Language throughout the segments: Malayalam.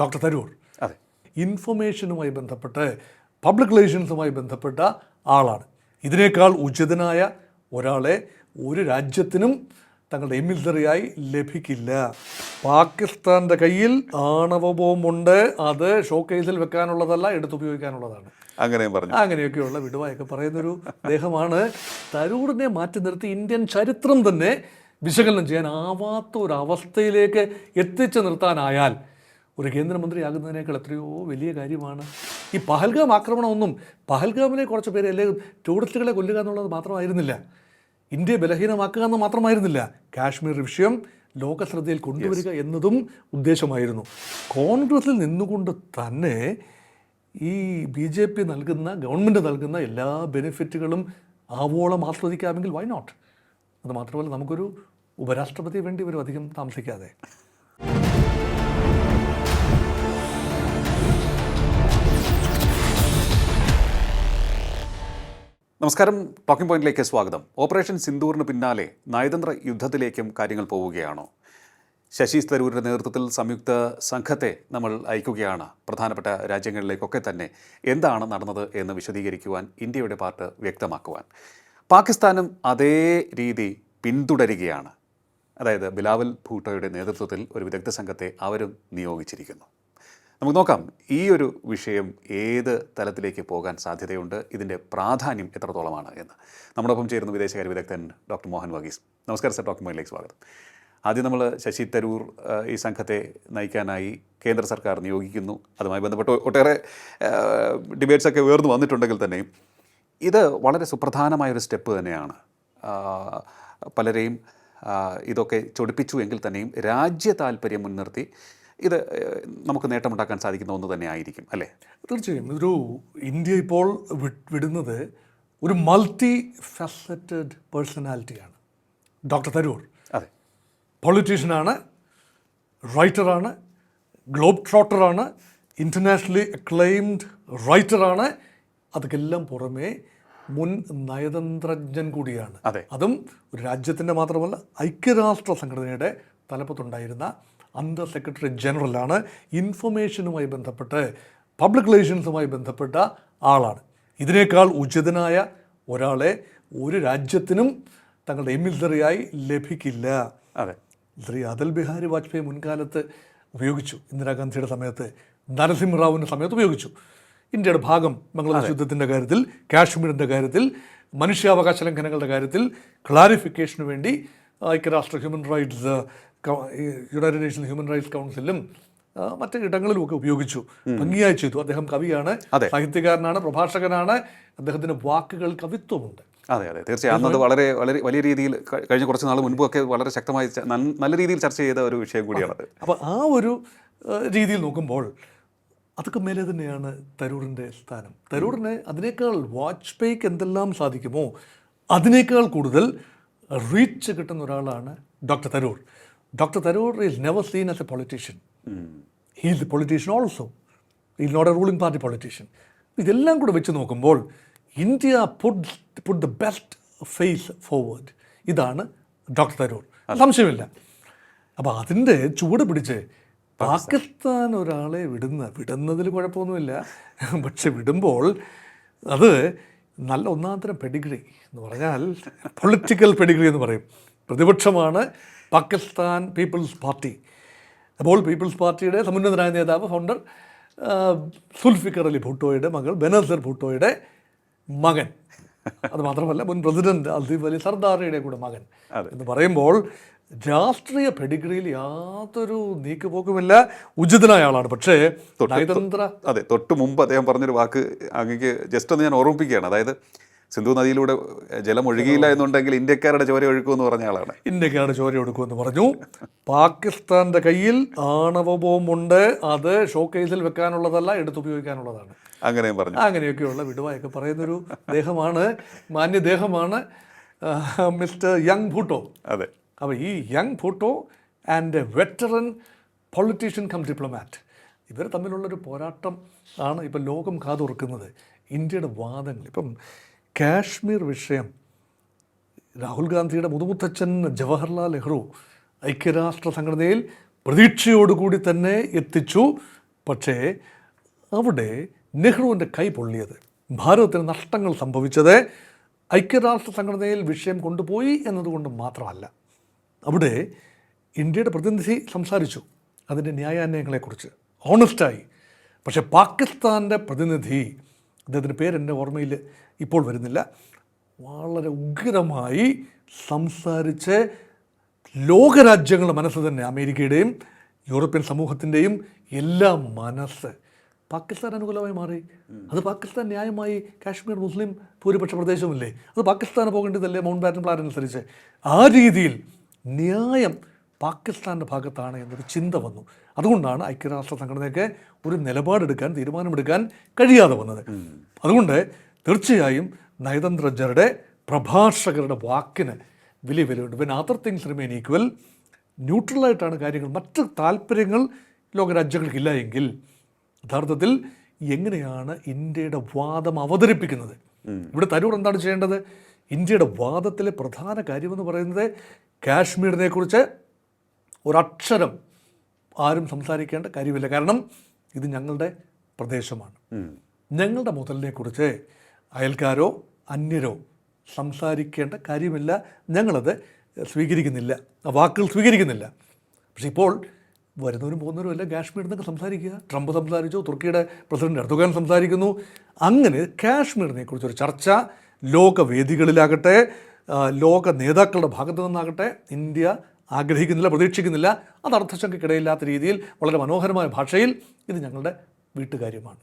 ഡോക്ടർ തരൂർ. അതെ. ഇൻഫർമേഷനുമായി ബന്ധപ്പെട്ട് പബ്ലിക് റിലേഷൻസുമായി ബന്ധപ്പെട്ട ആളാണ്. ഇതിനേക്കാൾ ഉചിതനായ ഒരാളെ ഒരു രാജ്യത്തിനും തങ്ങളുടെ എമിൽസറിയായി ലഭിക്കില്ല. പാകിസ്ഥാന്റെ കയ്യിൽ ആണവ ബോംബുണ്ട്. അത് ഷോ കേസിൽ വെക്കാനുള്ളതല്ല എടുത്തുപയോഗിക്കാനുള്ളതാണ് അങ്ങനെയും പറഞ്ഞു. അങ്ങനെയൊക്കെയുള്ള വിടുവായൊക്കെ പറയുന്നൊരു അദ്ദേഹമാണ് തരൂറിനെ മാറ്റി നിർത്തി ഇന്ത്യൻ ചരിത്രം തന്നെ വിശകലനം ചെയ്യാൻ ആവാത്ത ഒരു അവസ്ഥയിലേക്ക് എത്തിച്ചു നിർത്താനായാൽ ഒരു കേന്ദ്രമന്ത്രിയാകുന്നതിനേക്കാൾ എത്രയോ വലിയ കാര്യമാണ്. ഈ പഹൽഗാം ആക്രമണമൊന്നും പഹൽഗാമിലെ കുറച്ച് പേര് അല്ലെങ്കിൽ ടൂറിസ്റ്റുകളെ കൊല്ലുക എന്നുള്ളത് മാത്രമായിരുന്നില്ല. ഇന്ത്യയെ ബലഹീനമാക്കുക എന്ന് മാത്രമായിരുന്നില്ല. കാശ്മീർ വിഷയം ലോകശ്രദ്ധയിൽ കൊണ്ടുവരിക എന്നതും ഉദ്ദേശമായിരുന്നു. കോൺഗ്രസിൽ നിന്നുകൊണ്ട് തന്നെ ഈ ബി ജെ പി നൽകുന്ന ഗവൺമെന്റ് നൽകുന്ന എല്ലാ ബെനിഫിറ്റുകളും ആവോളം ആസ്വദിക്കാമെങ്കിൽ വൈ നോട്ട് അത് മാത്രമല്ല നമുക്കൊരു ഉപരാഷ്ട്രപതി വേണ്ടി വരും അധികം താമസിക്കാതെ. നമസ്കാരം. ടോക്കിംഗ് പോയിന്റിലേക്ക് സ്വാഗതം. ഓപ്പറേഷൻ സിന്ദൂറിന് പിന്നാലെ നയതന്ത്ര യുദ്ധത്തിലേക്കും കാര്യങ്ങൾ പോവുകയാണോ. ശശി തരൂരിന്റെ നേതൃത്വത്തിൽ സംയുക്ത സംഘത്തെ നമ്മൾ അയക്കുകയാണ്. പ്രധാനപ്പെട്ട രാജ്യങ്ങളിലേക്കൊക്കെ തന്നെ എന്താണ് നടന്നത് എന്ന് വിശദീകരിക്കുവാൻ ഇന്ത്യയുടെ പാർട്ട് വ്യക്തമാക്കുവാൻ. പാകിസ്ഥാനും അതേ രീതി പിന്തുടരുകയാണ്. അതായത് ബിലാവൽ ഭൂട്ടോയുടെ നേതൃത്വത്തിൽ ഒരു വിദഗ്ധ സംഘത്തെ അവരും നിയോഗിച്ചിരിക്കുന്നു. നമുക്ക് നോക്കാം. ഈ ഒരു വിഷയം ഏത് തലത്തിലേക്ക് പോകാൻ സാധ്യതയുണ്ട്? ഇതിന്റെ പ്രാധാന്യം എത്രത്തോളമാണ് എന്ന്. നമ്മോടൊപ്പം ചേരുന്ന വിദേശകാര്യ വിദഗ്ധൻ ഡോക്ടർ മോഹൻ വഗീസ് നമസ്കാരം സർ. ഡോക്ടർ മോഹനിലേക്ക് സ്വാഗതം. ആദ്യം നമ്മൾ ശശി തരൂർ ഈ സംഘത്തെ നയിക്കാനായി കേന്ദ്ര സർക്കാർ നിയോഗിക്കുന്നു. അതുമായി ബന്ധപ്പെട്ട് ഒട്ടേറെ ഡിബേറ്റ്സ് ഒക്കെ ഉയർന്നു വന്നിട്ടുണ്ടെങ്കിൽ തന്നെയും ഇത് വളരെ സുപ്രധാനമായൊരു സ്റ്റെപ്പ് തന്നെയാണ്. പലരെയും ഇതൊക്കെ ചൊടിപ്പിച്ചു എങ്കിൽ തന്നെയും രാജ്യ താല്പര്യം മുൻനിർത്തി ഇത് നമുക്ക് നേട്ടമുണ്ടാക്കാൻ സാധിക്കുന്ന ഒന്ന് തന്നെ ആയിരിക്കും അല്ലേ? തീർച്ചയായും. ഒരു ഇന്ത്യ ഇപ്പോൾ വിടുന്നത് ഒരു മൾട്ടി ഫെസറ്റഡ് പേഴ്സണാലിറ്റിയാണ് ഡോക്ടർ തരൂർ. അതെ. പൊളിറ്റീഷ്യനാണ് റൈറ്ററാണ് ഗ്ലോബ് ട്രോട്ടറാണ് ഇന്റർനാഷണലി അക്ലെയിംഡ് റൈറ്ററാണ് അതൊക്കെല്ലാം പുറമേ മുൻ നയതന്ത്രജ്ഞൻ കൂടിയാണ്. അതെ. അതും ഒരു രാജ്യത്തിന്റെ മാത്രമല്ല ഐക്യരാഷ്ട്ര സംഘടനയുടെ തലപ്പത്തുണ്ടായിരുന്ന അണ്ടർ സെക്രട്ടറി ജനറലാണ്. ഇൻഫർമേഷനുമായി ബന്ധപ്പെട്ട് പബ്ലിക് റിലേഷൻസുമായി ബന്ധപ്പെട്ട ആളാണ്. ഇതിനേക്കാൾ ഉചിതനായ ഒരാളെ ഒരു രാജ്യത്തിനും തങ്ങളുടെ എമിസറിയായി ലഭിക്കില്ല. അതെ. ശ്രീ അടൽ ബിഹാരി വാജ്പേയി മുൻകാലത്ത് ഉപയോഗിച്ചു. ഇന്ദിരാഗാന്ധിയുടെ സമയത്ത് നരസിംഹറാവുവിന്റെ സമയത്ത് ഉപയോഗിച്ചു. ഇന്ത്യയുടെ ഭാഗം ബംഗ്ലാദേശ് യുദ്ധത്തിന്റെ കാര്യത്തിൽ കാശ്മീരിന്റെ കാര്യത്തിൽ മനുഷ്യാവകാശ ലംഘനങ്ങളുടെ കാര്യത്തിൽ ക്ലാരിഫിക്കേഷന് വേണ്ടി ഐക്യരാഷ്ട്ര human rights United Nation human rights കൗൺസിലും മറ്റു ഇടങ്ങളിലുമൊക്കെ ഉപയോഗിച്ചു ഭംഗിയായി ചെയ്തു. അദ്ദേഹം കവിയാണ് സാഹിത്യകാരനാണ് പ്രഭാഷകനാണ്. അദ്ദേഹത്തിന്റെ വാക്കുകൾ കവിത്വമുണ്ട്. അതെ അതെ. തീർച്ചയായും. അത് വളരെ വളരെ വലിയ രീതിയിൽ കഴിഞ്ഞ കുറച്ച് നാൾ മുൻപൊക്കെ വളരെ ശക്തമായി നല്ല രീതിയിൽ ചർച്ച ചെയ്ത ഒരു വിഷയം കൂടിയാണ് അപ്പോൾ ആ ഒരു രീതിയിൽ നോക്കുമ്പോൾ അതൊക്കെ മേലെ തന്നെയാണ് തരൂറിന്റെ സ്ഥാനം. തരൂറിന് അതിനേക്കാൾ വാജ്പേയിക്ക് എന്തെല്ലാം സാധിക്കുമോ അതിനേക്കാൾ കൂടുതൽ റീച്ച് കിട്ടുന്ന ഒരാളാണ് doctor Tharoor. Doctor Tharoor is never seen as a politician he is a politician also ഈ not a ruling party politician ഇതെല്ലാം കൂടെ വെച്ച് നോക്കുമ്പോൾ India put put the best face forward ഇതാണ് ഡോക്ടർ തരൂർ സംശയമില്ല. അപ്പോൾ അതിന്റെ ചൂട് പിടിച്ച് പാകിസ്ഥാൻ. ഒരാളെ വിടുന്ന വിടുന്നതിൽ കുഴപ്പമൊന്നുമില്ല. പക്ഷെ വിടുമ്പോൾ അത് നല്ല ഒന്നാന്തരം പെഡിഗ്രി എന്ന് പറഞ്ഞാൽ പൊളിറ്റിക്കൽ പെഡിഗ്രി എന്ന് പറയും. പ്രതിപക്ഷമാണ് പാകിസ്ഥാൻ പീപ്പിൾസ് പാർട്ടി. അപ്പോൾ പീപ്പിൾസ് പാർട്ടിയുടെ സമുന്നതനായ നേതാവ് ഫൗണ്ടർ സുൽഫിക്കർ അലി ഭൂട്ടോയുടെ മകൾ ബനസർ ഭൂട്ടോയുടെ മകൻ. അത് മാത്രമല്ല മുൻ പ്രസിഡന്റ് അസീഫ് അലി സർദാറിയുടെ കൂടെ മകൻ എന്ന് പറയുമ്പോൾ രാഷ്ട്രീയ പെഡിഗ്രിയിൽ യാതൊരു നീക്കുപോക്കുമില്ല ഉചിതനായ ആളാണ്. പക്ഷേ നയതന്ത്ര അതെ തൊട്ട് മുമ്പ് അദ്ദേഹം പറഞ്ഞൊരു വാക്ക് അങ്ങേക്ക് ജസ്റ്റ് ഒന്ന് ഞാൻ ഓർമ്മിപ്പിക്കുകയാണ്. അതായത് സിന്ധു നദിയിലൂടെ ജലം ഒഴുകിയില്ല എന്നുണ്ടെങ്കിൽ ഇന്ത്യക്കാരുടെ ചോര ഒഴുക്കുമെന്ന് പറഞ്ഞ ആളാണ്. ഇന്ത്യക്കാരുടെ ചോര ഒഴുക്കുമെന്ന് പറഞ്ഞു. പാകിസ്ഥാന്റെ കയ്യിൽ ആണവ ബോംബുണ്ട്. അത് ഷോക്കേസിൽ വെക്കാനുള്ളതല്ല എടുത്തുപയോഗിക്കാനുള്ളതാണ് അങ്ങനെയും പറഞ്ഞു. അങ്ങനെയൊക്കെയുള്ള വിടുവായൊക്കെ പറയുന്നൊരു ദേഹമാണ് മാന്യദേഹമാണ് മിസ്റ്റർ യങ് ഭൂട്ടോ. അതെ. അപ്പോൾ ഈ young Bhutto and a veteran politician cum diplomat. ഇവർ തമ്മിലുള്ളൊരു പോരാട്ടം ആണ് ഇപ്പം ലോകം കാതുറക്കുന്നത്. ഇന്ത്യയുടെ വാദങ്ങൾ. ഇപ്പം കാശ്മീർ വിഷയം. രാഹുൽ ഗാന്ധിയുടെ മുതുമുത്തച്ഛൻ ജവഹർലാൽ നെഹ്റു ഐക്യരാഷ്ട്ര സംഘടനയിൽ പ്രതീക്ഷയോടുകൂടി തന്നെ എത്തിച്ചു. പക്ഷേ അവിടെ നെഹ്റുവിന്റെ കൈ പൊള്ളിയത്. ഭാരതത്തിന് നഷ്ടങ്ങൾ സംഭവിച്ചത് ഐക്യരാഷ്ട്ര സംഘടനയിൽ വിഷയം കൊണ്ടുപോയി എന്നതുകൊണ്ട് മാത്രമല്ല. അവിടെ ഇന്ത്യയുടെ പ്രതിനിധി സംസാരിച്ചു അതിന്റെ ന്യായാന്വയങ്ങളെക്കുറിച്ച് ഓണസ്റ്റായി പക്ഷേ പാകിസ്ഥാന്റെ പ്രതിനിധി അദ്ദേഹത്തിന്റെ പേര് എന്റെ ഓർമ്മയിൽ ഇപ്പോൾ വരുന്നില്ല. വളരെ ഉഗ്രമായി സംസാരിച്ച് ലോകരാജ്യങ്ങളുടെ മനസ്സ് തന്നെ അമേരിക്കയുടെയും യൂറോപ്യൻ സമൂഹത്തിന്റെയും എല്ലാ മനസ്സ് പാകിസ്ഥാൻ അനുകൂലമായി മാറി. അത് പാകിസ്ഥാൻ ന്യായമായി കാശ്മീർ മുസ്ലിം ഭൂരിപക്ഷ പ്രദേശമല്ലേ അത് പാകിസ്ഥാന് പോകേണ്ടതല്ലേ? മൗണ്ട് ബാറ്റൻ പ്ലാൻ അനുസരിച്ച്. ആ രീതിയിൽ ന്യായം പാകിസ്ഥാന്റെ ഭാഗത്താണ് എന്നൊരു ചിന്ത വന്നു. അതുകൊണ്ടാണ് ഐക്യരാഷ്ട്ര സംഘടനയ്ക്ക് ഒരു നിലപാടെടുക്കാൻ തീരുമാനമെടുക്കാൻ കഴിയാതെ വന്നത്. അതുകൊണ്ട് തീർച്ചയായും നയതന്ത്രജ്ഞരുടെ പ്രഭാഷകരുടെ വാക്കിന് വലിയ വിലയുണ്ട്. പിന്നെ അതർ തിങ്സ് റിമെയിൻ ഈക്വൽ ന്യൂട്രലായിട്ടാണ് കാര്യങ്ങൾ. മറ്റ് താല്പര്യങ്ങൾ ലോകരാജ്യങ്ങൾക്കില്ല എങ്കിൽ യഥാർത്ഥത്തിൽ എങ്ങനെയാണ് ഇന്ത്യയുടെ വാദം അവതരിപ്പിക്കുന്നത്? ഇവിടെ തരൂർ എന്താണ് ചെയ്യേണ്ടത്? ഇന്ത്യയുടെ വാദത്തിലെ പ്രധാന കാര്യമെന്ന് പറയുന്നത് കാശ്മീരിനെക്കുറിച്ച് ഒരക്ഷരം ആരും സംസാരിക്കേണ്ട കാര്യമില്ല. കാരണം ഇത് ഞങ്ങളുടെ പ്രദേശമാണ്. ഞങ്ങളുടെ മുതലിനെക്കുറിച്ച് അയൽക്കാരോ അന്യരോ സംസാരിക്കേണ്ട കാര്യമില്ല. ഞങ്ങളത് സ്വീകരിക്കുന്നില്ല. വാക്കുകൾ സ്വീകരിക്കുന്നില്ല. പക്ഷേ ഇപ്പോൾ വരുന്നവരും പോകുന്നവരും എല്ലാം കാശ്മീരിൽ നിന്നൊക്കെ സംസാരിക്കുക. ട്രംപ് സംസാരിച്ചു തുർക്കിയുടെ പ്രസിഡന്റ് എർദോഗാൻ സംസാരിക്കുന്നു. അങ്ങനെ കാശ്മീരിനെ കുറിച്ചൊരു ചർച്ച ലോകവേദികളിലാകട്ടെ ലോക നേതാക്കളുടെ ഭാഗത്തു നിന്നാകട്ടെ ഇന്ത്യ ആഗ്രഹിക്കുന്നില്ല പ്രതീക്ഷിക്കുന്നില്ല അത് അർത്ഥശങ്കയ്ക്കിടയില്ലാത്ത രീതിയിൽ വളരെ മനോഹരമായ ഭാഷയിൽ ഇത് ഞങ്ങളുടെ വീട്ടുകാര്യമാണ്.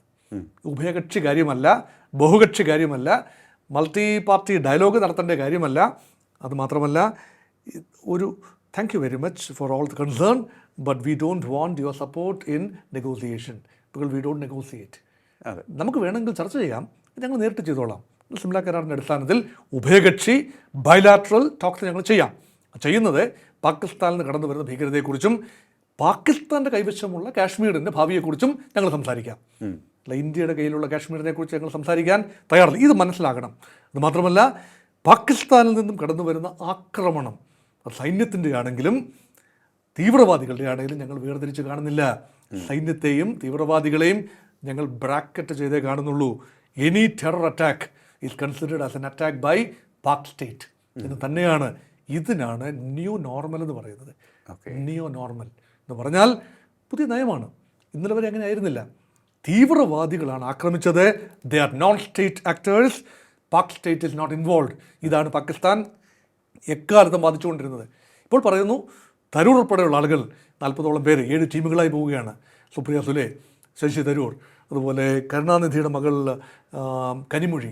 ഉഭയകക്ഷി കാര്യമല്ല ബഹുകക്ഷി കാര്യമല്ല മൾട്ടി പാർട്ടി ഡയലോഗ് നടത്തേണ്ട കാര്യമല്ല. അതുമാത്രമല്ല ഒരു thank you very much for all the concern but we don't want your support in negotiation because we don't negotiate അതെ. നമുക്ക് വേണമെങ്കിൽ ചർച്ച ചെയ്യാം ഞങ്ങൾ നേരിട്ട് ചെയ്തോളാം. സിംല കരാറിന്റെ അടിസ്ഥാനത്തിൽ ഉഭയകക്ഷി ബയലാട്രൽ ടോക്സ് ഞങ്ങൾ ചെയ്യാം. ചെയ്യുന്നത് പാകിസ്ഥാനിൽ നിന്ന് കടന്നു വരുന്ന ഭീകരതയെക്കുറിച്ചും പാകിസ്ഥാന്റെ കൈവശമുള്ള കാശ്മീരിന്റെ ഭാവിയെക്കുറിച്ചും ഞങ്ങൾ സംസാരിക്കാം. അല്ല ഇന്ത്യയുടെ കയ്യിലുള്ള കാശ്മീരിനെ കുറിച്ച് ഞങ്ങൾ സംസാരിക്കാൻ തയ്യാറില്ല. ഇത് മനസ്സിലാക്കണം. അത് മാത്രമല്ല പാകിസ്ഥാനിൽ നിന്നും കടന്നു വരുന്ന ആക്രമണം അത് സൈന്യത്തിന്റെ ആണെങ്കിലും തീവ്രവാദികളുടെ ആണെങ്കിലും ഞങ്ങൾ വേർതിരിച്ച് കാണുന്നില്ല. സൈന്യത്തെയും തീവ്രവാദികളെയും ഞങ്ങൾ ബ്രാക്കറ്റ് ചെയ്തേ കാണുന്നുള്ളൂ. Any terror attack is considered as an attack by Pak state എന്ന് തന്നെയാണ് ഇതിനാണ് ന്യൂ നോർമൽ എന്ന് പറയുന്നത്. ന്യൂ നോർമൽ എന്ന് പറഞ്ഞാൽ പുതിയ നയമാണ്. ഇന്നലെ വരെ അങ്ങനെ ആയിരുന്നില്ല. തീവ്രവാദികളാണ് ആക്രമിച്ചത്. They are non state actors Pak state is not involve ഇതാണ് പാകിസ്ഥാൻ എക്കാലത്തും വാദിച്ചുകൊണ്ടിരുന്നത്. ഇപ്പോൾ പറയുന്നു തരൂർ ഉൾപ്പെടെയുള്ള ആളുകൾ നാൽപ്പതോളം പേര് ഏഴ് ടീമുകളായി പോവുകയാണ്. സുപ്രിയ സുലേ ശശി തരൂർ അതുപോലെ കരുണാനിധിയുടെ മകൾ കനിമൊഴി.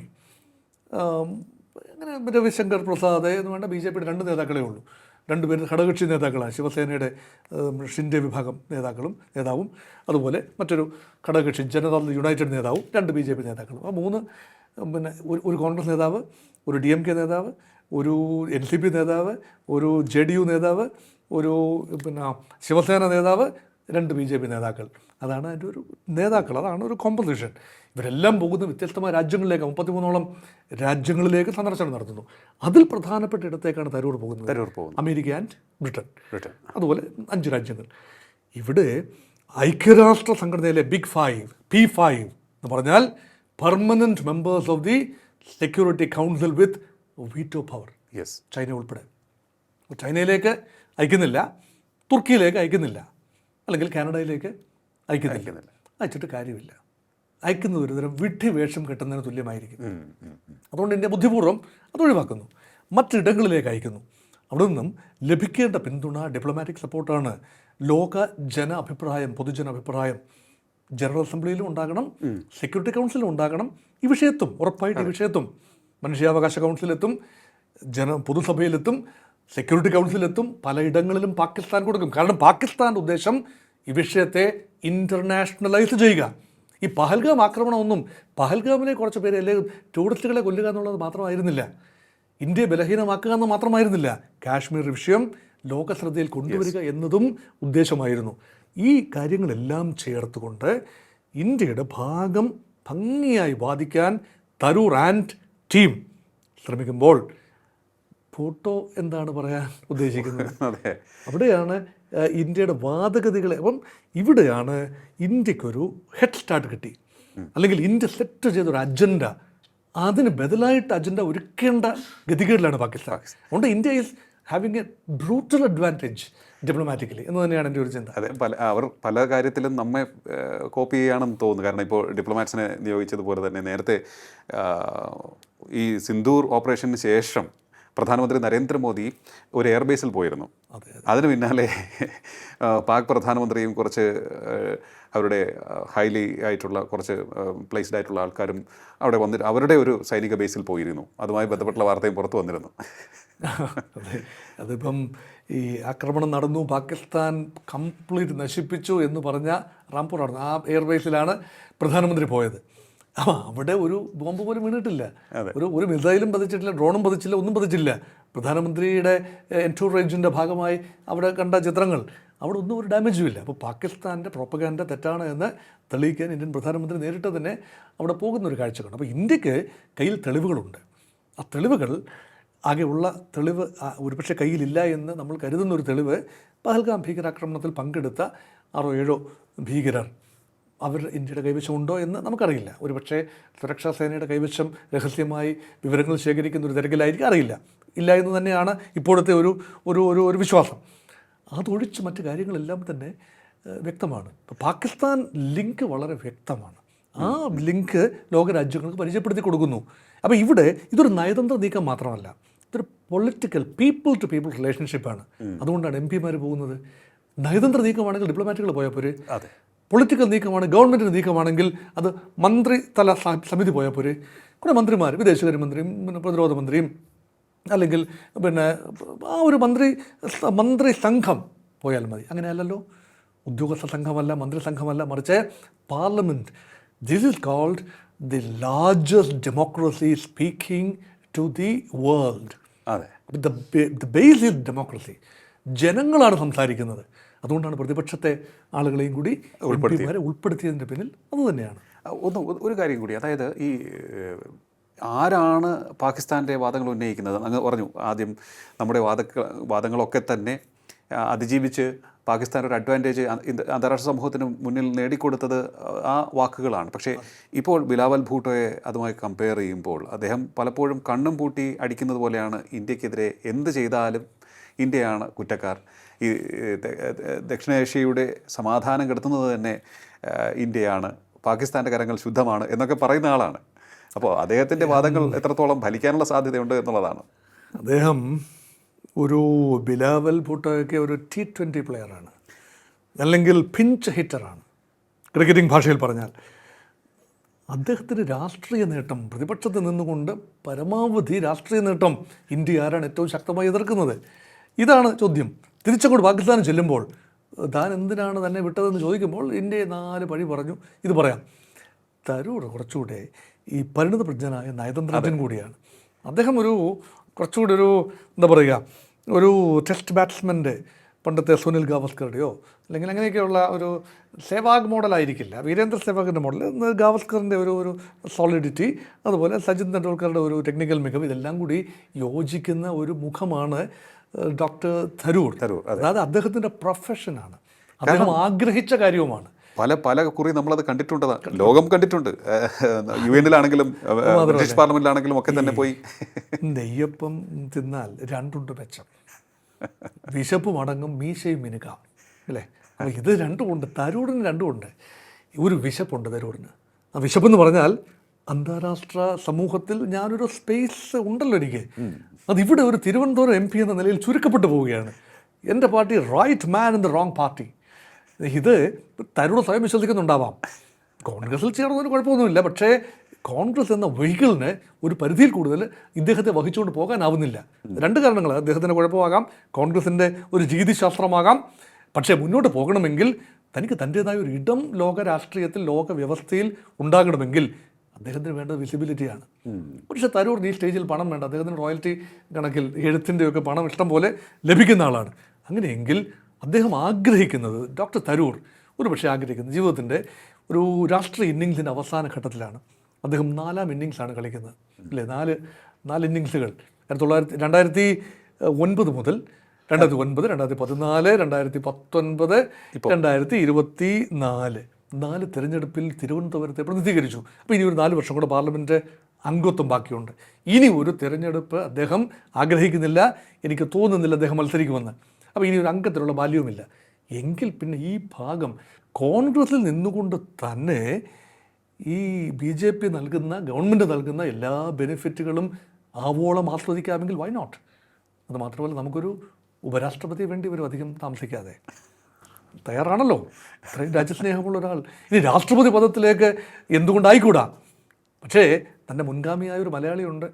രവിശങ്കർ പ്രസാദ് എന്ന് വേണ്ട ബി ജെ പിയുടെ രണ്ട് നേതാക്കളേ ഉള്ളൂ. രണ്ടുപേരും ഘടകക്ഷി നേതാക്കളാണ്. ശിവസേനയുടെ ഷിൻഡെ വിഭാഗം നേതാക്കളും നേതാവും. അതുപോലെ മറ്റൊരു ഘടകകക്ഷി ജനതാദൾ യുണൈറ്റഡ് നേതാവും രണ്ട് ബി ജെ പി നേതാക്കളും. ആ മൂന്ന് പിന്നെ ഒരു ഒരു കോൺഗ്രസ് നേതാവ് ഒരു ഡി എം കെ നേതാവ് ഒരു എൻ സി പി നേതാവ് ഒരു ജെ ഡി യു നേതാവ് ഒരു പിന്നെ ശിവസേന നേതാവ് രണ്ട് ബി ജെ പി നേതാക്കൾ. അതാണ് അതിന്റെ ഒരു നേതാക്കൾ അതാണ് ഒരു കോമ്പസിഷൻ ഇവരെല്ലാം പോകുന്ന വ്യത്യസ്തമായ രാജ്യങ്ങളിലേക്ക് മുപ്പത്തിമൂന്നോളം രാജ്യങ്ങളിലേക്ക് സന്ദർശനം നടത്തുന്നു. അതിൽ പ്രധാനപ്പെട്ട ഇടത്തേക്കാണ് തരൂർ പോകുന്നത്. തരൂർ പോകുന്നത്. America and Britain. ബ്രിട്ടൻ. അതുപോലെ അഞ്ച് രാജ്യങ്ങൾ. ഇവിടെ ഐക്യരാഷ്ട്ര സംഘടനയിലെ ബിഗ് ഫൈവ് പി ഫൈവ് എന്ന് പറഞ്ഞാൽ permanent members of the security council with veto power. Yes. China ഉൾപ്പെടെ. ചൈനയിലേക്ക് അയക്കുന്നില്ല തുർക്കിയിലേക്ക് അയക്കുന്നില്ല. അല്ലെങ്കിൽ കാനഡയിലേക്ക് അയക്കുന്നില്ല. അയച്ചിട്ട് കാര്യമില്ല. അയക്കുന്നത് ഒരു തരം വിഡ്ഢി വേഷം കെട്ടുന്നതിന് തുല്യമായിരിക്കും. അതുകൊണ്ട് ഇന്ത്യ ബുദ്ധിപൂർവം അത് ഒഴിവാക്കുന്നു മറ്റിടങ്ങളിലേക്ക് അയക്കുന്നു. അവിടെ നിന്നും ലഭിക്കേണ്ട പിന്തുണ ഡിപ്ലോമാറ്റിക് സപ്പോർട്ടാണ് ലോക ജന അഭിപ്രായം പൊതുജന അഭിപ്രായം ജനറൽ അസംബ്ലിയിലും ഉണ്ടാകണം സെക്യൂരിറ്റി കൗൺസിലും ഉണ്ടാകണം. ഈ വിഷയത്തും ഉറപ്പായിട്ട് ഈ വിഷയത്തും മനുഷ്യാവകാശ കൗൺസിലെത്തും ജന പൊതുസഭയിലെത്തും സെക്യൂരിറ്റി കൗൺസിലെത്തും പലയിടങ്ങളിലും പാകിസ്ഥാൻ കൊടുക്കും. കാരണം പാകിസ്ഥാന്റെ ഉദ്ദേശം ഈ വിഷയത്തെ ഇന്റർനാഷണലൈസ് ചെയ്യുക. ഈ പഹൽഗാം ആക്രമണം ഒന്നും പഹൽഗാമിലെ കുറച്ച് പേര് അല്ലെങ്കിൽ ടൂറിസ്റ്റുകളെ കൊല്ലുക എന്നുള്ളത് മാത്രമായിരുന്നില്ല. ഇന്ത്യയെ ബലഹീനമാക്കുക എന്ന് മാത്രമായിരുന്നില്ല. കാശ്മീർ വിഷയം ലോക ശ്രദ്ധയിൽ കൊണ്ടുവരിക എന്നതും ഉദ്ദേശമായിരുന്നു. ഈ കാര്യങ്ങളെല്ലാം ചേർത്തുകൊണ്ട് ഇന്ത്യയുടെ ഭാഗം ഭംഗിയായി വാദിക്കാൻ തരൂർ ആൻഡ് ടീം ശ്രമിക്കുമ്പോൾ ഫോട്ടോ എന്താണ് പറയാൻ ഉദ്ദേശിക്കുന്നത്? അതെ. അവിടെയാണ് ഇന്ത്യയുടെ വാദഗതികളെ അപ്പം ഇവിടെയാണ് ഇന്ത്യക്കൊരു ഹെഡ് സ്റ്റാർട്ട് കിട്ടി. അല്ലെങ്കിൽ ഇന്ത്യ സെറ്റ് ചെയ്തൊരു അജണ്ട അതിന് ബദലായിട്ട് അജണ്ട ഒരുക്കേണ്ട ഗതികേടിലാണ് പാകിസ്ഥാൻ. അതുകൊണ്ട് India is having a brutal advantage diplomatically എന്ന് തന്നെയാണ് എന്റെ ഒരു ചിന്ത. അതെ പല അവർ പല കാര്യത്തിലും നമ്മെ കോപ്പി ചെയ്യുകയാണെന്ന് തോന്നുന്നു. കാരണം ഇപ്പോൾ ഡിപ്ലോമാറ്റ്സിനെ നിയോഗിച്ചതുപോലെ തന്നെ നേരത്തെ ഈ സിന്ദൂർ ഓപ്പറേഷന് ശേഷം പ്രധാനമന്ത്രി നരേന്ദ്രമോദി ഒരു എയർബേസിൽ പോയിരുന്നു. അതെ അതിന് പിന്നാലെ പാക് പ്രധാനമന്ത്രിയും കുറച്ച് അവരുടെ ഹൈലി ആയിട്ടുള്ള കുറച്ച് പ്ലേസ്ഡ് ആയിട്ടുള്ള ആൾക്കാരും അവിടെ വന്നിട്ട് അവരുടെ ഒരു സൈനിക ബേസിൽ പോയിരുന്നു. അതുമായി ബന്ധപ്പെട്ടുള്ള വാർത്തയും പുറത്തു വന്നിരുന്നു. അതിപ്പം ഈ ആക്രമണം നടന്നു പാകിസ്ഥാൻ കംപ്ലീറ്റ് നശിപ്പിച്ചു എന്ന് പറഞ്ഞ റാംപൂർ ആണ് ആ എയർബേസിലാണ് പ്രധാനമന്ത്രി പോയത്. അപ്പോൾ അവിടെ ഒരു ബോംബ് പോലും വീണിട്ടില്ല. ഒരു ഒരു മിസൈലും പതിച്ചിട്ടില്ല ഡ്രോണും പതിച്ചില്ല ഒന്നും പതിച്ചില്ല. പ്രധാനമന്ത്രിയുടെ എന്റൂർ റേഞ്ചിന്റെ ഭാഗമായി അവിടെ കണ്ട ചിത്രങ്ങൾ. അവിടെ ഒന്നും ഒരു ഡാമേജും ഇല്ല. അപ്പോൾ പാകിസ്ഥാന്റെ പ്രോപ്പഗാൻഡ തെറ്റാണ് എന്ന് തെളിയിക്കാൻ ഇന്ത്യൻ പ്രധാനമന്ത്രി നേരിട്ട് തന്നെ അവിടെ പോകുന്ന ഒരു കാഴ്ച കണ്ടു അപ്പോൾ ഇന്ത്യയ്ക്ക് കയ്യിൽ തെളിവുകളുണ്ട്. ആ തെളിവുകൾ ആകെയുള്ള തെളിവ് ഒരുപക്ഷെ കയ്യിലില്ല എന്ന് നമ്മൾ കരുതുന്ന ഒരു തെളിവ് പഹൽഗാം ഭീകരാക്രമണത്തിൽ പങ്കെടുത്ത ആറോ ഏഴോ ഭീകരർ. അവർ ഇന്ത്യയുടെ കൈവശമുണ്ടോ എന്ന് നമുക്കറിയില്ല. ഒരുപക്ഷെ സുരക്ഷാ സേനയുടെ കൈവശം രഹസ്യമായി വിവരങ്ങൾ ശേഖരിക്കുന്ന ഒരു തിരക്കിലായിരിക്കും. അറിയില്ല. ഇല്ല എന്ന് തന്നെയാണ് ഇപ്പോഴത്തെ ഒരു ഒരു ഒരു ഒരു വിശ്വാസം. അതൊഴിച്ച് മറ്റു കാര്യങ്ങളെല്ലാം തന്നെ വ്യക്തമാണ്. ഇപ്പോൾ പാകിസ്ഥാൻ ലിങ്ക് വളരെ വ്യക്തമാണ്. ആ ലിങ്ക് ലോകരാജ്യങ്ങൾക്ക് പരിചയപ്പെടുത്തി കൊടുക്കുന്നു. അപ്പോൾ ഇവിടെ ഇതൊരു നയതന്ത്ര നീക്കം മാത്രമല്ല. ഇതൊരു പൊളിറ്റിക്കൽ പീപ്പിൾ ടു പീപ്പിൾ റിലേഷൻഷിപ്പാണ് അതുകൊണ്ടാണ് എം പിമാർ പോകുന്നത്. നയതന്ത്ര നീക്കമാണെങ്കിൽ ഡിപ്ലോമാറ്റുകൾ പോയാൽ പോരെ. അതെ. പൊളിറ്റിക്കൽ നീക്കമാണ് ഗവൺമെന്റിന്റെ നീക്കമാണെങ്കിൽ അത് മന്ത്രി തല സമിതി പോയാൽ പോരെ. കുറേ മന്ത്രിമാർ വിദേശകാര്യമന്ത്രിയും പിന്നെ പ്രതിരോധ മന്ത്രിയും അല്ലെങ്കിൽ പിന്നെ ആ ഒരു മന്ത്രി മന്ത്രി സംഘം പോയാൽ മതി. അങ്ങനെയല്ലല്ലോ. ഉദ്യോഗസ്ഥ സംഘമല്ല മന്ത്രി സംഘമല്ല മറിച്ച് parliament this is called the largest democracy speaking to the world അതെ. ദ ബേസ് ഇസ് ഡെമോക്രസി ജനങ്ങളാണ് സംസാരിക്കുന്നത്. അതുകൊണ്ടാണ് പ്രതിപക്ഷത്തെ ആളുകളെയും കൂടി എംപിമാരെ ഉൾപ്പെടുത്തിയതിന്റെ പിന്നിൽ അത് തന്നെയാണ്. ആ, ഒന്ന് ഒരു കാര്യം കൂടി. അതായത് ഈ ആരാണ് പാകിസ്ഥാന്റെ വാദങ്ങൾ ഉന്നയിക്കുന്നത്? അങ്ങ് പറഞ്ഞു ആദ്യം നമ്മുടെ വാദ വാദങ്ങളൊക്കെ തന്നെ അതിജീവിച്ച് പാകിസ്ഥാൻ ഒരു അഡ്വാന്റേജ് അന്താരാഷ്ട്ര സമൂഹത്തിന് മുന്നിൽ നേടിക്കൊടുത്തത് ആ വാക്കുകളാണ്. പക്ഷേ ഇപ്പോൾ ബിലാവൽ ഭൂട്ടോയെ അതുമായി കമ്പയർ ചെയ്യുമ്പോൾ അദ്ദേഹം പലപ്പോഴും കണ്ണും പൂട്ടി അടിക്കുന്നത് പോലെയാണ് ഇന്ത്യക്കെതിരെ എന്ത് ചെയ്താലും ഇന്ത്യയാണ് കുറ്റക്കാർ. ഈ ദക്ഷിണേഷ്യയുടെ സമാധാനം കെടുത്തുന്നത് തന്നെ ഇന്ത്യയാണ്. പാകിസ്ഥാന്റെ കരങ്ങൾ ശുദ്ധമാണ് എന്നൊക്കെ പറയുന്ന ആളാണ്. അപ്പോൾ അദ്ദേഹത്തിന്റെ വാദങ്ങൾ എത്രത്തോളം ഫലിക്കാനുള്ള സാധ്യതയുണ്ട് എന്നുള്ളതാണ്. അദ്ദേഹം ഒരു ബിലാവൽ ഭൂട്ടോയൊക്കെ ഒരു ടി ട്വന്റി പ്ലെയറാണ് അല്ലെങ്കിൽ പിഞ്ച് ഹിറ്ററാണ് ക്രിക്കറ്റിംഗ് ഭാഷയിൽ പറഞ്ഞാൽ. അദ്ദേഹത്തിന് രാഷ്ട്രീയ നേട്ടം പ്രതിപക്ഷത്ത് നിന്നുകൊണ്ട് പരമാവധി രാഷ്ട്രീയ നേട്ടം ഇന്ത്യ ആരാണ് ഏറ്റവും ശക്തമായി എതിർക്കുന്നത്? ഇതാണ് ചോദ്യം. തിരിച്ചങ്ങോട്ട് പാകിസ്ഥാൻ ചെല്ലുമ്പോൾ താൻ എന്തിനാണ് തന്നെ വിട്ടതെന്ന് ചോദിക്കുമ്പോൾ ഇന്ത്യയെ നാല് പഴി പറഞ്ഞു. ഇത് പറയാം. തരൂർ കുറച്ചുകൂടെ ഈ പരിണിതപ്രജ്ഞനായ നയതന്ത്രജ്ഞൻ കൂടിയാണ്. അദ്ദേഹം ഒരു കുറച്ചുകൂടി ഒരു എന്താ പറയുക ഒരു ടെസ്റ്റ് ബാറ്റ്സ്മാന്റെ പണ്ടത്തെ സുനിൽ ഗാവസ്കറുടെയോ അല്ലെങ്കിൽ അങ്ങനെയൊക്കെയുള്ള ഒരു സേവാഗ് മോഡലായിരിക്കില്ല. വീരേന്ദ്ര സേവാഗിന്റെ മോഡൽ ഗാവസ്കറിന്റെ ഒരു ഒരു സോളിഡിറ്റി അതുപോലെ സച്ചിൻ തെണ്ടുൽക്കറുടെ ഒരു ടെക്നിക്കൽ മികവ് ഇതെല്ലാം കൂടി യോജിക്കുന്ന ഒരു മുഖമാണ് ഡോക്ടർ തരൂർ. തരൂർ, അതായത് അദ്ദേഹത്തിന്റെ പ്രൊഫഷനാണ്. അദ്ദേഹം ആഗ്രഹിച്ച കാര്യവുമാണ്. പല പല കുറി നമ്മളത് കണ്ടിട്ടുണ്ട് ലോകം കണ്ടിട്ടുണ്ട്. യു എനിലാണെങ്കിലും ബ്രിട്ടീഷ് പാർലമെന്റിലാണെങ്കിലും ഒക്കെ തന്നെ പോയി. നെയ്യപ്പം തിന്നാൽ രണ്ടുണ്ട് മെച്ചം. വിശപ്പ് മടങ്ങും മീശയും മിനുക അല്ലേ? അപ്പോൾ ഇത് രണ്ടുമുണ്ട് തരൂറിന് രണ്ടുമുണ്ട്. ഒരു വിശപ്പുണ്ട് തരൂറിന് ആ വിശപ്പെന്ന് പറഞ്ഞാൽ അന്താരാഷ്ട്ര സമൂഹത്തിൽ ഞാനൊരു സ്പേസ് ഉണ്ടല്ലോ എനിക്ക്. അതിവിടെ ഒരു തിരുവനന്തപുരം എം പി എന്ന നിലയിൽ ചുരുക്കപ്പെട്ടു പോവുകയാണ്. എന്റെ party right man in the wrong party ഇത് തരൂർ സ്വയം വിശ്വസിക്കുന്നുണ്ടാവാം. കോൺഗ്രസിൽ ചേർന്നതിന് കുഴപ്പമൊന്നുമില്ല. പക്ഷേ കോൺഗ്രസ് എന്ന വെഹിക്കിളിന് ഒരു പരിധിയിൽ കൂടുതൽ ഇദ്ദേഹത്തെ വഹിച്ചുകൊണ്ട് പോകാനാവുന്നില്ല. രണ്ട് കാരണങ്ങൾ അദ്ദേഹത്തിന്റെ കുഴപ്പമാകാം കോൺഗ്രസിന്റെ ഒരു രീതിശാസ്ത്രമാകാം. പക്ഷേ മുന്നോട്ട് പോകണമെങ്കിൽ തനിക്ക് തന്റേതായ ഒരു ഇടം ലോക രാഷ്ട്രീയത്തിൽ ലോക വ്യവസ്ഥയിൽ ഉണ്ടാകണമെങ്കിൽ അദ്ദേഹത്തിന് വേണ്ടത് വിസിബിലിറ്റിയാണ് പക്ഷേ തരൂർ ഈ സ്റ്റേജിൽ പണം വേണ്ട. അദ്ദേഹത്തിന് റോയൽറ്റി കണക്കിൽ എഴുത്തിന്റെയൊക്കെ പണം ഇഷ്ടം പോലെ ലഭിക്കുന്ന ആളാണ്. അങ്ങനെയെങ്കിൽ അദ്ദേഹം ആഗ്രഹിക്കുന്നത് ഡോക്ടർ തരൂർ ഒരു പക്ഷേ ആഗ്രഹിക്കുന്നത് ജീവിതത്തിന്റെ ഒരു രാഷ്ട്രീയ ഇന്നിങ്സിന്റെ അവസാന ഘട്ടത്തിലാണ്. അദ്ദേഹം നാലാം ഇന്നിങ്സാണ് കളിക്കുന്നത്. അല്ലേ? നാല് നാല് ഇന്നിങ്സുകൾ ആയിരത്തി തൊള്ളായിരത്തി രണ്ടായിരത്തി ഒൻപത് മുതൽ രണ്ടായിരത്തി ഒൻപത് രണ്ടായിരത്തി പതിനാല് രണ്ടായിരത്തി പത്തൊൻപത് രണ്ടായിരത്തി ഇരുപത്തി നാല് നാല് തിരഞ്ഞെടുപ്പിൽ തിരുവനന്തപുരത്തെ പ്രതിനിധീകരിച്ചു. അപ്പോൾ ഇനി ഒരു നാല് വർഷം കൂടെ പാർലമെന്റ് അംഗത്വം ബാക്കിയുണ്ട്. ഇനി ഒരു തിരഞ്ഞെടുപ്പ് അദ്ദേഹം ആഗ്രഹിക്കുന്നില്ല. എനിക്ക് തോന്നുന്നില്ല അദ്ദേഹം മത്സരിക്കുമെന്ന്. അപ്പോൾ ഇനി ഒരു അംഗത്തിനുള്ള ബാല്യവുമില്ല. എങ്കിൽ പിന്നെ ഈ ഭാഗം കോൺഗ്രസിൽ നിന്നുകൊണ്ട് തന്നെ ഈ ബി ജെ പി നൽകുന്ന ഗവൺമെന്റ് നൽകുന്ന എല്ലാ ബെനിഫിറ്റുകളും ആവോളം ആസ്വദിക്കാമെങ്കിൽ വൈ നോട്ട് അത് മാത്രമല്ല നമുക്കൊരു ഉപരാഷ്ട്രപതിയെ വേണ്ടി വരും അധികം താമസിക്കാതെ. തയ്യാറാണല്ലോ. ഇത്രയും രാജ്യസ്നേഹമുള്ള ഒരാൾ. ഇനി രാഷ്ട്രപതി പദത്തിലേക്ക് എന്തുകൊണ്ടായിക്കൂടാ? പക്ഷേ തന്റെ മുൻഗാമിയായ ഒരു മലയാളിയുണ്ട്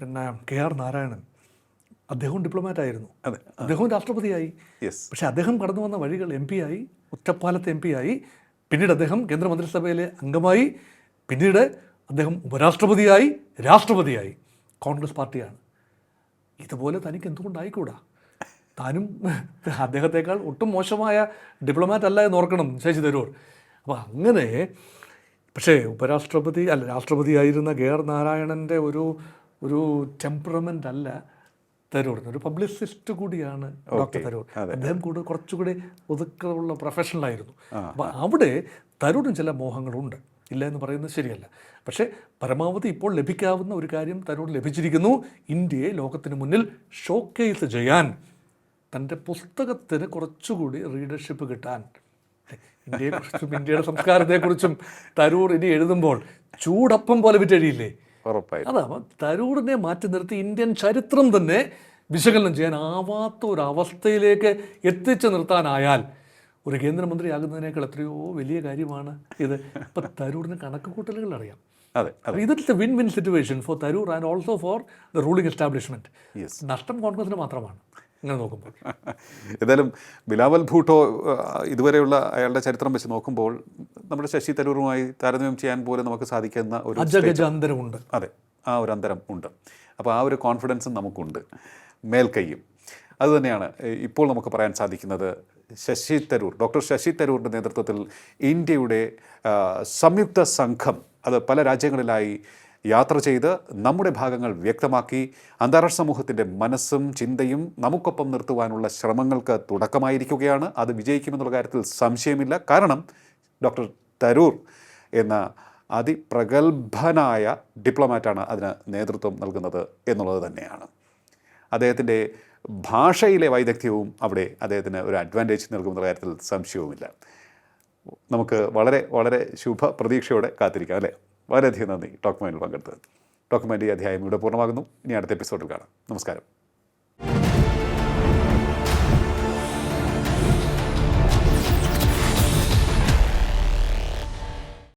പിന്നെ കെ ആർ നാരായണൻ. അദ്ദേഹവും ഡിപ്ലോമാറ്റ് ആയിരുന്നു. അതെ. അദ്ദേഹവും രാഷ്ട്രപതിയായി. യെസ് പക്ഷേ അദ്ദേഹം കടന്നു വന്ന വഴികൾ എം പി ആയി ഒറ്റപ്പാലത്ത് എം പി ആയി. പിന്നീട് അദ്ദേഹം കേന്ദ്രമന്ത്രിസഭയിലെ അംഗമായി. പിന്നീട് അദ്ദേഹം ഉപരാഷ്ട്രപതിയായി രാഷ്ട്രപതിയായി. കോൺഗ്രസ് പാർട്ടിയാണ്. ഇതുപോലെ തനിക്ക് എന്തുകൊണ്ടായിക്കൂടാ? താനും അദ്ദേഹത്തെക്കാൾ ഒട്ടും മോശമായ ഡിപ്ലോമാറ്റ് അല്ല എന്ന് ഓർക്കണം ശശി തരൂർ. അപ്പോൾ അങ്ങനെ പക്ഷേ ഉപരാഷ്ട്രപതി അല്ല രാഷ്ട്രപതിയായിരുന്ന കെ ആർ നാരായണന്റെ ഒരു ഒരു ടെമ്പറമെന്റ് അല്ല തരൂർ. ഒരു പബ്ലിസിസ്റ്റ് കൂടിയാണ് ഡോക്ടർ തരൂർ. അദ്ദേഹം കൂടുതൽ കുറച്ചുകൂടി ഒതുക്കമുള്ള പ്രൊഫഷണലായിരുന്നു അപ്പോൾ അവിടെ തരൂരിന് ചില മോഹങ്ങളുണ്ട്. ഇല്ല എന്ന് പറയുന്നത് ശരിയല്ല. പക്ഷേ പരമാവധി ഇപ്പോൾ ലഭിക്കാവുന്ന ഒരു കാര്യം തരൂർ ലഭിച്ചിരിക്കുന്നു. ഇന്ത്യയെ ലോകത്തിന് മുന്നിൽ ഷോക്കേസ് ചെയ്യാൻ. തന്റെ പുസ്തകത്തിന് കുറച്ചുകൂടി റീഡർഷിപ്പ് കിട്ടാൻ. ഇന്ത്യയെക്കുറിച്ചും ഇന്ത്യയുടെ സംസ്കാരത്തെക്കുറിച്ചും തരൂർ ഇനി എഴുതുമ്പോൾ ചൂടപ്പം പോലെ വിറ്റഴിയില്ലേ? അതാ തരൂറിനെ മാറ്റി നിർത്തി ഇന്ത്യൻ ചരിത്രം തന്നെ വിശകലനം ചെയ്യാൻ ആവാത്ത ഒരു അവസ്ഥയിലേക്ക് എത്തിച്ചു നിർത്താനായാൽ ഒരു കേന്ദ്രമന്ത്രിയാകുന്നതിനേക്കാൾ എത്രയോ വലിയ കാര്യമാണ് ഇത്. ഇപ്പം തരൂറിന് കണക്ക് കൂട്ടലുകൾ അറിയാം. അതെ ഇതിൽ win win situation for Tharoor and also for the ruling establishment. നഷ്ടം കോൺഗ്രസിന് മാത്രമാണ്. ഇങ്ങനെ നോക്കുമ്പോൾ. ഏതായാലും ബിലാവൽ ഭൂട്ടോ ഇതുവരെയുള്ള അയാളുടെ ചരിത്രം വെച്ച് നോക്കുമ്പോൾ നമ്മുടെ ശശി തരൂറുമായി താരതമ്യം ചെയ്യാൻ പോലും നമുക്ക് സാധിക്കുന്ന ഒരു അന്തരമുണ്ട്. അതെ ആ ഒരു അന്തരം ഉണ്ട്. അപ്പോൾ ആ ഒരു കോൺഫിഡൻസും നമുക്കുണ്ട്. മേൽക്കൈയും. അതുതന്നെയാണ് ഇപ്പോൾ നമുക്ക് പറയാൻ സാധിക്കുന്നത് ശശി തരൂർ ഡോക്ടർ ശശി തരൂറിന്റെ നേതൃത്വത്തിൽ ഇന്ത്യയുടെ സംയുക്ത സംഘം അത് പല രാജ്യങ്ങളിലായി യാത്ര ചെയ്ത് നമ്മുടെ ഭാഗങ്ങൾ വ്യക്തമാക്കി അന്താരാഷ്ട്ര സമൂഹത്തിന്റെ മനസ്സും ചിന്തയും നമുക്കൊപ്പം നിർത്തുവാനുള്ള ശ്രമങ്ങൾക്ക് തുടക്കമായിരിക്കുകയാണ്. അത് വിജയിക്കുമെന്നുള്ള കാര്യത്തിൽ സംശയമില്ല. കാരണം ഡോക്ടർ തരൂർ എന്ന അതിപ്രഗത്ഭനായ ഡിപ്ലോമാറ്റാണ് അതിന് നേതൃത്വം നൽകുന്നത് എന്നുള്ളത് തന്നെയാണ്. അദ്ദേഹത്തിന്റെ ഭാഷയിലെ വൈദഗ്ധ്യവും അവിടെ അദ്ദേഹത്തിന് ഒരു അഡ്വാന്റേജ് നൽകുമെന്ന കാര്യത്തിൽ സംശയവുമില്ല. നമുക്ക് വളരെ വളരെ ശുഭ പ്രതീക്ഷയോടെ കാത്തിരിക്കാം അല്ലേ? വളരെയധികം നന്ദി. ടോക്ക്മൈനിൽ പങ്കെടുത്തത് ടോക്ക്മൈന്റെ ഈ അധ്യായം ഇവിടെ പൂർണമാകുന്നു. ഇനി അടുത്ത എപ്പിസോഡിൽ കാണാം. നമസ്കാരം.